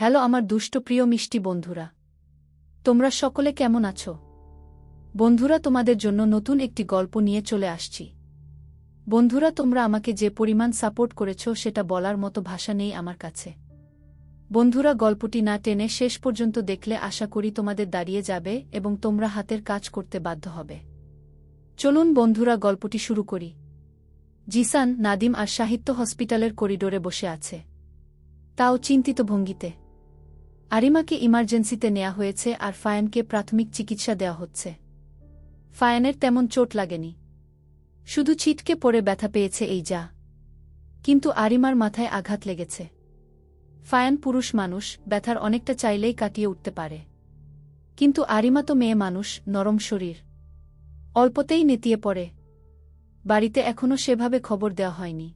Hello আমার দুষ্ট প্রিয় মিষ্টি বন্ধুরা। তোমরা সকলে কেমন আছো? বন্ধুরা, তোমাদের জন্য নতুন একটি গল্প নিয়ে চলে আসছি। বন্ধুরা, তোমরা আমাকে যে পরিমাণ সাপোর্ট করেছ সেটা বলার মতো ভাষা নেই আমার কাছে। বন্ধুরা, গল্পটি না টেনে শেষ পর্যন্ত দেখলে আশা করি তোমাদের দাঁড়িয়ে যাবে এবং তোমরা হাতের কাজ করতে বাধ্য হবে। চলুন বন্ধুরা, গল্পটি শুরু করি। জিসান, নাদিম আর সাহিত্য হসপিটালের করিডোরে বসে আছে। তাও চিন্তিত ভঙ্গিতে। আরিমাকে ইমার্জেন্সিতে নেওয়া হয়েছে আর ফায়ানকে প্রাথমিক চিকিৎসা দেওয়া হচ্ছে। ফায়ানের তেমন চোট লাগেনি। শুধু ছিটকে পড়ে ব্যথা পেয়েছে এই যা। কিন্তু আরিমার মাথায় আঘাত লেগেছে। ফায়ান পুরুষ মানুষ, ব্যথার অনেকটা চাইলেই কাটিয়ে উঠতে পারে। কিন্তু আরিমা তো মেয়ে মানুষ, নরম শরীর। অল্পতেই নেতিয়ে পড়ে। বাড়িতে এখনও সেভাবে খবর দেওয়া হয়নি।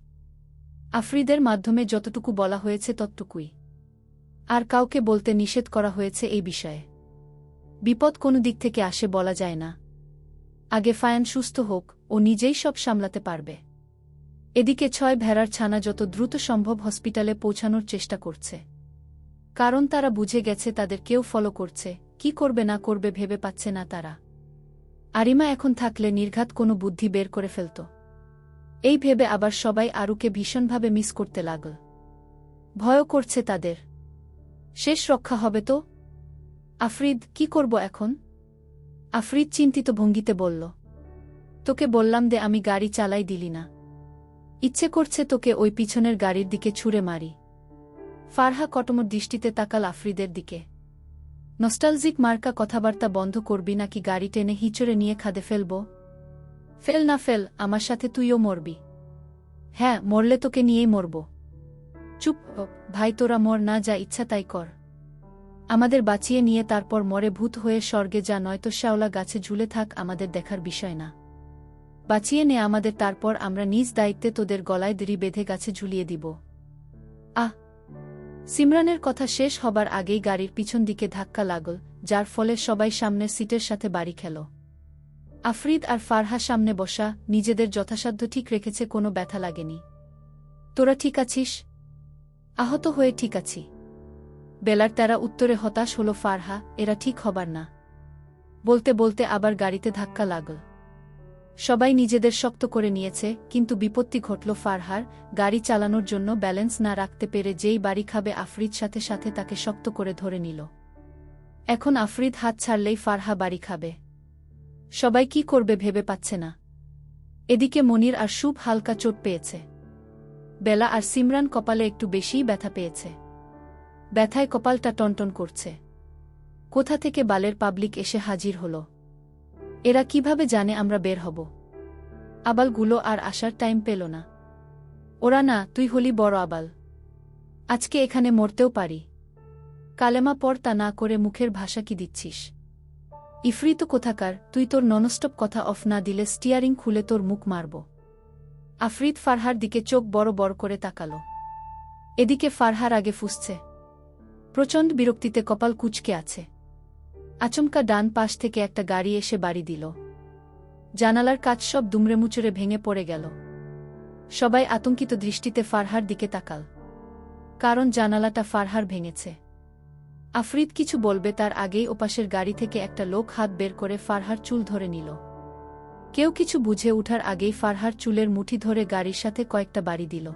আফ্রিদের মাধ্যমে যতটুকু বলা হয়েছে ততটুকুই। আর কাউকে বলতে নিষেধ করা হয়েছে এই বিষয়ে। বিপদ কোনো দিক থেকে আসে বলা যায় না। আগে ফায়ান সুস্থ হোক, ও নিজেই সব সামলাতে পারবে। এদিকে ছয় ভেড়ার ছানা যত দ্রুত সম্ভব হসপিটালে পৌঁছানোর চেষ্টা করছে। কারণ তারা বুঝে গেছে তাদের কেউ ফলো করছে, কি করবে না করবে ভেবে পাচ্ছে না তারা। আরিমা এখন থাকলে নির্ঘাত কোনো বুদ্ধি বের করে ফেলত। এই ভেবে আবার সবাই আরুকে ভীষণভাবে মিস করতে লাগল। ভয়ও করছে তাদের। শেষ রক্ষা হবে তো? আফরিদ কি করব এখন? আফরিদ চিন্তিত ভঙ্গিতে বলল, তোকে বললাম দে, আমি গাড়ি চালাই দিলি না। ইচ্ছে করছে তোকে ওই পিছনের গাড়ির দিকে ছুঁড়ে মারি। ফারহা কটমর দৃষ্টিতে তাকাল আফরিদের দিকে। নস্টালজিক মার্কা কথাবার্তা বন্ধ করবি নাকি গাড়ি টেনে হিচড়ে নিয়ে খাদে ফেলব? ফেল না ফেল, আমার সাথে তুইও মরবি। হ্যাঁ মরলে তোকে নিয়েই মরব। চুপ, ভাই তোরা মর না, যা ইচ্ছা তাই কর। আমাদের বাঁচিয়ে নিয়ে তারপর মরে ভূত হয়ে স্বর্গে যা, নয়তো শ্যাওলা গাছে ঝুলে থাক, আমাদের দেখার বিষয় না। বাঁচিয়ে নে আমাদের, তারপর আমরা নিজ দায়িত্বে তোদের গলায় দেরি বেঁধে গাছে ঝুলিয়ে দিব। আহ! সিমরানের কথা শেষ হবার আগেই গাড়ির পিছন দিকে ধাক্কা লাগল, যার ফলে সবাই সামনের সিটের সাথে বাড়ি খেল। আফরিদ আর ফারহা সামনে বসা, নিজেদের যথাসাধ্য ঠিক রেখেছে, কোনো ব্যথা লাগেনি। তোরা ঠিক আছিস? আহত হয়ে ঠিক আছি। বেলার তারা উত্তরে হতাশ হল ফারহা, এরা ঠিক হবার না। বলতে বলতে আবার গাড়িতে ধাক্কা লাগল। সবাই নিজেদের শক্ত করে নিয়েছে, কিন্তু বিপত্তি ঘটল ফারহার, গাড়ি চালানোর জন্য ব্যালেন্স না রাখতে পেরে যেই বাড়ি খাবে আফরিদ সাথে সাথে তাকে শক্ত করে ধরে নিল। এখন আফরিদ হাত ছাড়লেই ফারহা বাড়ি খাবে। সবাই কি করবে ভেবে পাচ্ছে না। এদিকে মনির আর শুভ হালকা চোট পেয়েছে। বেলা আর সিমরান কপালে একটু বেশিই ব্যথা পেয়েছে। ব্যথায় কপালটা টনটন করছে। কোথা থেকে বালের পাবলিক এসে হাজির হল? এরা কীভাবে জানে আমরা বের হব? আবালগুলো আর আসার টাইম পেল না। ওরা, না, তুই হলি বড় আবাল। আজকে এখানে মরতেও পারি। কালেমা পর তা না করে মুখের ভাষা কি দিচ্ছিস? ইফরিত কোথাকার? তুই তোর ননস্টপ কথা অফ না দিলে স্টিয়ারিং খুলে তোর মুখ মারব। আফরিদ ফারহার দিকে চোখ বড় বড় করে তাকাল। এদিকে ফারহার আগে ফুসছে। প্রচণ্ড বিরক্তিতে কপাল কুচকে আছে। আচমকা ডান পাশ থেকে একটা গাড়ি এসে বাড়ি দিল। জানালার কাজ সব দুমড়ে মুচড়ে ভেঙে পড়ে গেল। সবাই আতঙ্কিত দৃষ্টিতে ফারহার দিকে তাকাল। কারণ জানালাটা ফারহার ভেঙেছে। আফরিদ কিছু বলবে তার আগেই ওপাশের গাড়ি থেকে একটা লোক হাত বের করে ফারহার চুল ধরে নিল। কেউ কিছু বুঝে উঠার আগেই ফারহার চুলের মুঠি ধরে গাড়ির সাথে কয়েকটা বাড়ি দিল।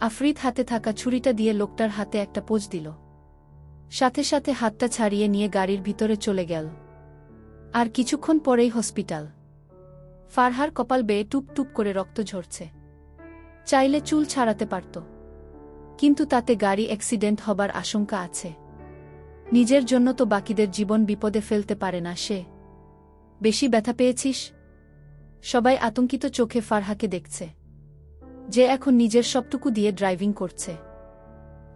আফরিদ হাতে থাকা ছুরিটা দিয়ে লোকটার হাতে একটা পোজ দিল। সাথে সাথে হাতটা ছাড়িয়ে নিয়ে গাড়ির ভিতরে চলে গেল। আর কিছুক্ষণ পরেই হসপিটাল। ফারহার কপাল বেয়ে টুপ টুপ করে রক্ত ঝরছে। চাইলে চুল ছাড়াতে পারত। কিন্তু তাতে গাড়ি অ্যাক্সিডেন্ট হবার আশঙ্কা আছে। নিজের জন্য তো বাকিদের জীবন বিপদে ফেলতে পারে না সে। বেশি ব্যথা পেয়েছিস? সবাই আতঙ্কিত চোখে ফারহাকে দেখছে। যে এখন নিজের সবটুকু দিয়ে ড্রাইভিং করছে।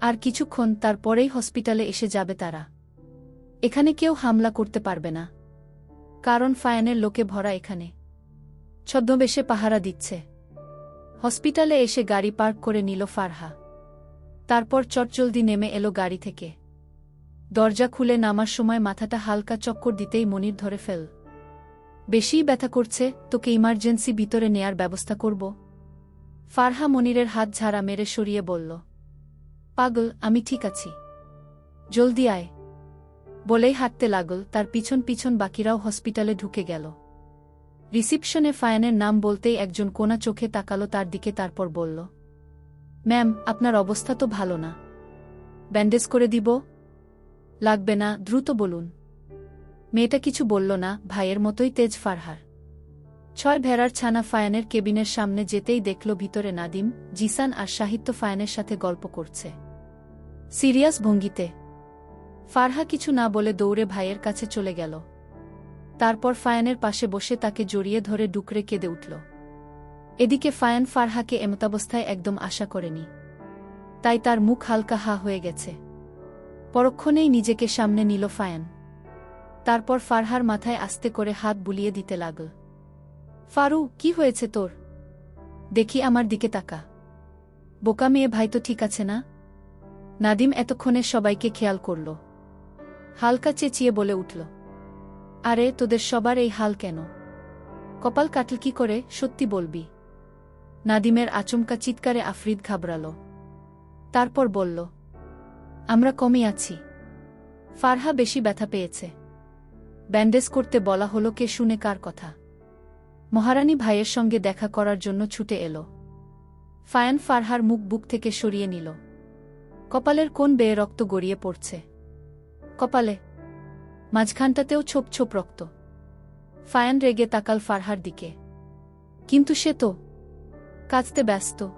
আর কিছুক্ষণ তারপরেই হসপিটালে এসে যাবে তারা। এখানে কেউ হামলা করতে পারবে না। কারণ ফায়ানের লোকে ভরা এখানে। ছদ্মবেশে পাহারা দিচ্ছে। হসপিটালে এসে গাড়ি পার্ক করে নিল ফারহা। তারপর চটজলদি নেমে এলো গাড়ি থেকে। দরজা খুলে নামার সময় মাথাটা হালকা চক্কর দিতেই মনির ধরে ফেল। বেশিই ব্যথা করছে, তোকে ইমার্জেন্সি ভিতরে নেয়ার ব্যবস্থা করব। ফারহা মনিরের হাত ঝাড়া মেরে সরিয়ে বলল, পাগল, আমি ঠিক আছি। জলদি আয়। বলেই হাঁটতে লাগল, তার পিছন পিছন বাকিরাও হসপিটালে ঢুকে গেল। রিসিপশনে ফায়ানের নাম বলতেই একজন কোনা চোখে তাকালো তার দিকে, তারপর বলল, ম্যাম, আপনার অবস্থা তো ভালো না। ব্যান্ডেজ করে দিব? লাগবে না, দ্রুত বলুন। মেয়েটা কিছু বলল না, ভাইয়ের মতোই তেজ ফারহার। ছয় ভেড়ার ছানা ফায়ানের কেবিনের সামনে যেতেই দেখল ভিতরে নাদিম, জিসান আর সাহিত্য ফায়ানের সাথে গল্প করছে। সিরিয়াস ভঙ্গিতে। ফারহা কিছু না বলে দৌড়ে ভাইয়ের কাছে চলে গেল। তারপর ফায়ানের পাশে বসে তাকে জড়িয়ে ধরে ডুকরে কেঁদে উঠল। এদিকে ফায়ান ফারহাকে এমতাবস্থায় একদম আশা করেনি। তাই তার মুখ হালকা হা হয়ে গেছে। পরক্ষণেই নিজেকে সামনে নিল ফায়ান। তারপর ফারহার মাথায় আস্তে করে হাত বুলিয়ে দিতে লাগল। ফারু, কি হয়েছে তোর? দেখি আমার দিকে তাকা। বোকা মেয়ে ভাই তো ঠিক আছে না? নাদিম এতক্ষণে সবাইকে খেয়াল করল। হালকা চেঁচিয়ে বলে উঠল, আরে, তোদের সবার এই হাল কেন? কপাল কাটল কি করে, সত্যি বলবি? নাদিমের আচমকা চিৎকারে আফরিদ ঘাবড়াল। তারপর বলল, আমরা কমই আছি। ফারহা বেশি ব্যথা পেয়েছে। ব্যান্ডেজ করতে বলা হলো কে শুনে কার কথা। মহারানী ভাইয়ের সঙ্গে দেখা করার জন্য ছুটে এলো। ফায়ান ফারহার মুখ বুক থেকে সরিয়ে নিল। কপালের কোন বেয়ে রক্ত গড়িয়ে পড়ছে? কপালে। মাঝখানটাতেও ছোপ ছোপ রক্ত। ফায়ান রেগে তাকাল ফারহার দিকে। কিন্তু সে তো। কাঁদতে ব্যস্ত।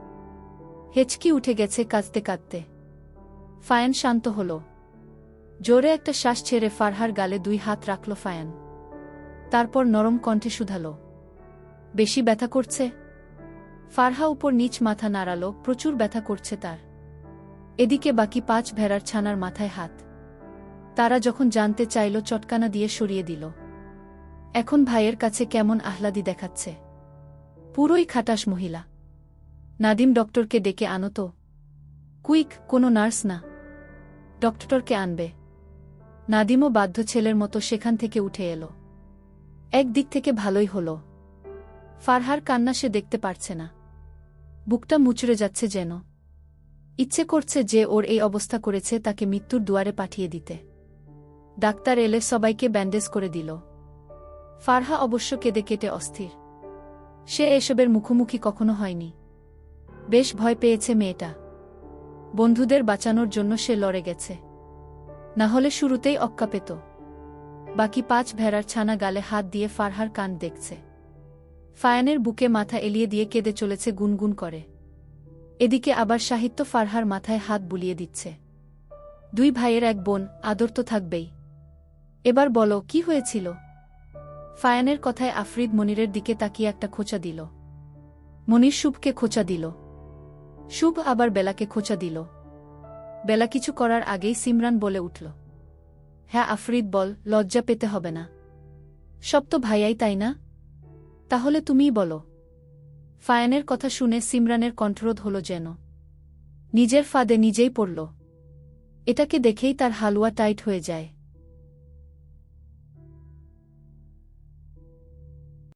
হেচকি উঠে গেছে কাঁদতে কাঁদতে। ফায়ান শান্ত হল। জোরে একটা শ্বাস ছেড়ে ফারহার গালে দুই হাত রাখল ফায়ান। তারপর নরম কণ্ঠে শুধাল। বেশি ব্যথা করছে? ফারহা উপর নিচ মাথা নাড়াল, প্রচুর ব্যথা করছে তার। এদিকে বাকি পাঁচ ভেড়ার ছানার মাথায় হাত। তারা যখন জানতে চাইল, চটকানা দিয়ে সরিয়ে দিল। এখন ভাইয়ের কাছে কেমন আহ্লাদি দেখাচ্ছে। পুরোই খাটাস মহিলা। নাদিম ডক্টরকে ডেকে আনো তো। কুইক, কোনো নার্স না। ডক্টরকে আনবে। নাদিমও বাধ্য ছেলের মতো সেখান থেকে উঠে এলো। একদিক থেকে ভালোই হল। ফারহার কান্না সে দেখতে পারছে না। বুকটা মুচড়ে যাচ্ছে যেন। ইচ্ছে করছে যে ওর এই অবস্থা করেছে তাকে মৃত্যুর দুয়ারে পাঠিয়ে দিতে। ডাক্তার এলে সবাইকে ব্যান্ডেজ করে দিল। ফারহা অবশ্য কেঁদে কেটে অস্থির। সে এসবের মুখোমুখি কখনো হয়নি। বেশ ভয় পেয়েছে মেয়েটা। বন্ধুদের বাঁচানোর জন্য সে লড়ে গেছে। না হলে শুরুতেই অক্কা পেত। বাকি পাঁচ ভেড়ার ছানা গালে হাত দিয়ে ফারহার কান দেখছে। ফায়ানের বুকে মাথা এলিয়ে দিয়ে কেঁদে চলেছে, গুনগুন করে। এদিকে আবার সাহিত্য ফারহার মাথায় হাত বুলিয়ে দিচ্ছে। দুই ভাইয়ের এক বোন, আদর তো থাকবেই। এবার বলো, কি হয়েছিল? ফায়ানের কথায় আফরিদ মনিরের দিকে তাকিয়ে একটা খোঁচা দিল। মনির শুভকে খোঁচা দিল। শুভ আবার বেলাকে খোঁচা দিল। বেলা কিছু করার আগেই সিমরান বলে উঠল হ্যাঁ আফরিদ, বল, লজ্জা পেতে হবে না। সব তো ভাইয়াই, তাই না? তাহলে তুমিই বলো। ফায়ানের কথা শুনে সিমরানের কণ্ঠরোধ হল যেন। নিজের ফাঁদে নিজেই পড়ল। এটাকে দেখেই তার হালুয়া টাইট হয়ে যায়।